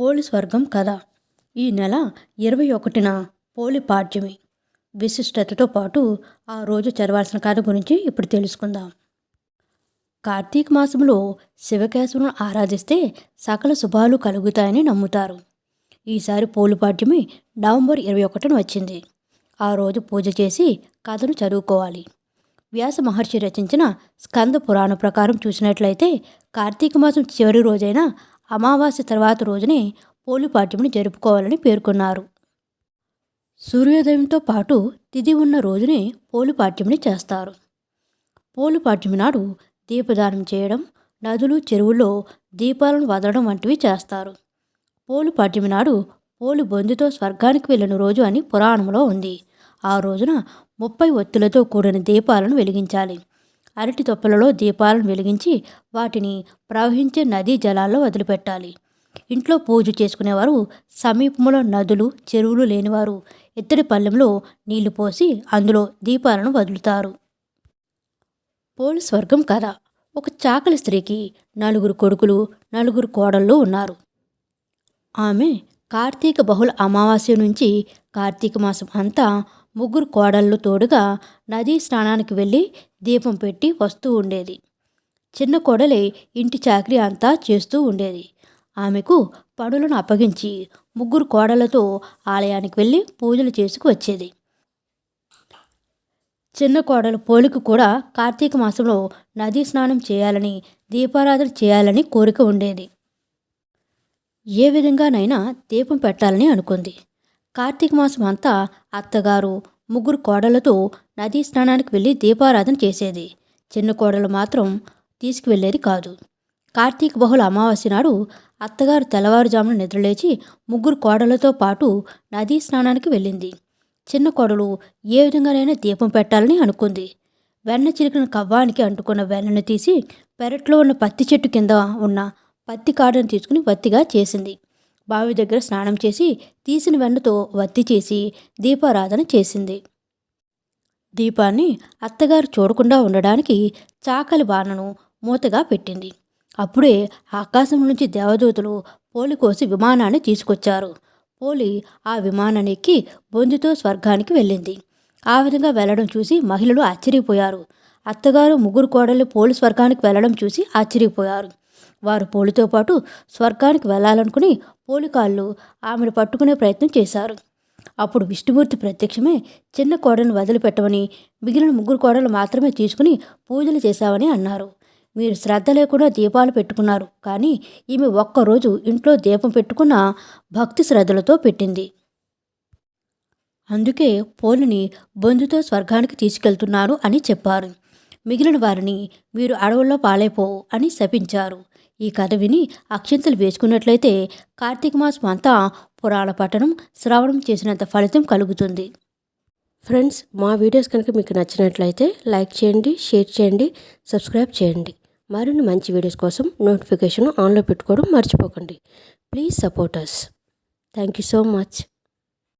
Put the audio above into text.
పోలి స్వర్గం కథ ఈ నెల ఇరవై ఒకటిన పోలి పాడ్యమి. విశిష్టతతో పాటు ఆ రోజు చదవాల్సిన కథ గురించి ఇప్పుడు తెలుసుకుందాం. కార్తీక మాసంలో శివకేశవులను ఆరాధిస్తే సకల శుభాలు కలుగుతాయని నమ్ముతారు. ఈసారి పోలుపాడ్యమి నవంబర్ ఇరవై ఒకటిన వచ్చింది. ఆ రోజు పూజ చేసి కథను చదువుకోవాలి. వ్యాస మహర్షి రచించిన స్కంద పురాణ ప్రకారం చూసినట్లయితే కార్తీక మాసం చివరి రోజైన అమావాస్య తర్వాత రోజునే పోలిపాడ్యమిని జరుపుకోవాలని పేర్కొన్నారు. సూర్యోదయంతో పాటు తిది ఉన్న రోజునే పోలిపాడ్యమిని చేస్తారు. పోలిపాడ్యమి నాడు దీపదానం చేయడం నదులు చెరువుల్లో దీపాలను వదలడం వంటివి చేస్తారు. పోలిపాడ్యమి నాడు పోలి బొందుతో స్వర్గానికి వెళ్ళిన రోజు అని పురాణంలో ఉంది. ఆ రోజున ముప్పై ఒత్తులతో కూడిన దీపాలను వెలిగించాలి. అరటి తొప్పలలో దీపాలను వెలిగించి వాటిని ప్రవహించే నదీ జలాల్లో వదిలిపెట్టాలి. ఇంట్లో పూజ చేసుకునేవారు సమీపంలో నదులు చెరువులు లేనివారు ఇత్తడి పళ్ళెంలో నీళ్ళు పోసి అందులో దీపాలను వదులుతారు. పోలి స్వర్గం కథ. ఒక చాకలి స్త్రీకి నలుగురు కొడుకులు నలుగురు కోడళ్ళు ఉన్నారు. ఆమె కార్తీక బహుళ అమావాస్య నుంచి కార్తీక మాసం అంతా ముగ్గురు కోడళ్ళు తోడుగా నదీ స్నానానికి వెళ్ళి దీపం పెట్టి వస్తూ ఉండేది. చిన్న కోడలే ఇంటి చాకరీ అంతా చేస్తూ ఉండేది. ఆమెకు పనులను అప్పగించి ముగ్గురు కోడలతో ఆలయానికి వెళ్ళి పూజలు చేసుకు వచ్చేది. చిన్న కోడలు పోలిక కూడా కార్తీక మాసంలో నదీ స్నానం చేయాలని దీపారాధన చేయాలని కోరిక ఉండేది. ఏ విధంగానైనా దీపం పెట్టాలని అనుకుంది. కార్తీక మాసం అంతా అత్తగారు ముగ్గురు కోడలతో నదీ స్నానానికి వెళ్ళి దీపారాధన చేసేది. చిన్న కోడలు మాత్రం తీసుకువెళ్ళేది కాదు. కార్తీక బహుళ అమావాస్య నాడు అత్తగారు తెల్లవారుజామున నిద్రలేచి ముగ్గురు కోడలతో పాటు నదీ స్నానానికి వెళ్ళింది. చిన్న కోడలు ఏ విధంగానైనా దీపం పెట్టాలని అనుకుంది. వెన్న చిరికిన కవ్వానికి అంటుకున్న వెన్నను తీసి పెరట్లో ఉన్న పత్తి చెట్టు కింద ఉన్న పత్తి కాడను తీసుకుని వత్తిగా చేసింది. బావి దగ్గర స్నానం చేసి తీసిన వెన్నతో వత్తి చేసి దీపారాధన చేసింది. దీపాన్ని అత్తగారు చూడకుండా ఉండడానికి చాకలి బాణను మూతగా పెట్టింది. అప్పుడే ఆకాశం నుంచి దేవదూతలు పోలి కోసి విమానాన్ని తీసుకొచ్చారు. పోలి ఆ విమానాన్ని ఎక్కి బొందుతో స్వర్గానికి వెళ్ళింది. ఆ విధంగా వెళ్ళడం చూసి మహిళలు ఆశ్చర్యపోయారు. అత్తగారు ముగ్గురు కోడళ్ళు పోలి స్వర్గానికి వెళ్ళడం చూసి ఆశ్చర్యపోయారు. వారు పోలితో పాటు స్వర్గానికి వెళ్ళాలనుకుని పోలికాళ్ళు ఆమెను పట్టుకునే ప్రయత్నం చేశారు. అప్పుడు విష్ణుమూర్తి ప్రత్యక్షమే చిన్న కోడలను వదిలిపెట్టమని మిగిలిన ముగ్గురు కోడలు మాత్రమే తీసుకుని పూజలు చేశామని అన్నారు. మీరు శ్రద్ధ లేకుండా దీపాలు పెట్టుకున్నారు కానీ ఈమె ఒక్కరోజు ఇంట్లో దీపం పెట్టుకున్న భక్తి శ్రద్ధలతో పెట్టింది. అందుకే పోలిని బొందుతో స్వర్గానికి తీసుకెళ్తున్నారు అని చెప్పారు. మిగిలిన వారిని మీరు అడవుల్లో పాలైపోవు అని శపించారు. ఈ కథ విని అక్షంతలు వేసుకున్నట్లయితే కార్తీక మాసం అంతా పురాణ పఠనం శ్రవణం చేసినంత ఫలితం కలుగుతుంది. ఫ్రెండ్స్ మా వీడియోస్ కనుక మీకు నచ్చినట్లయితే లైక్ చేయండి షేర్ చేయండి సబ్స్క్రైబ్ చేయండి. మరిన్ని మంచి వీడియోస్ కోసం నోటిఫికేషన్ ఆన్లో పెట్టుకోవడం మర్చిపోకండి. Please support us thank you so much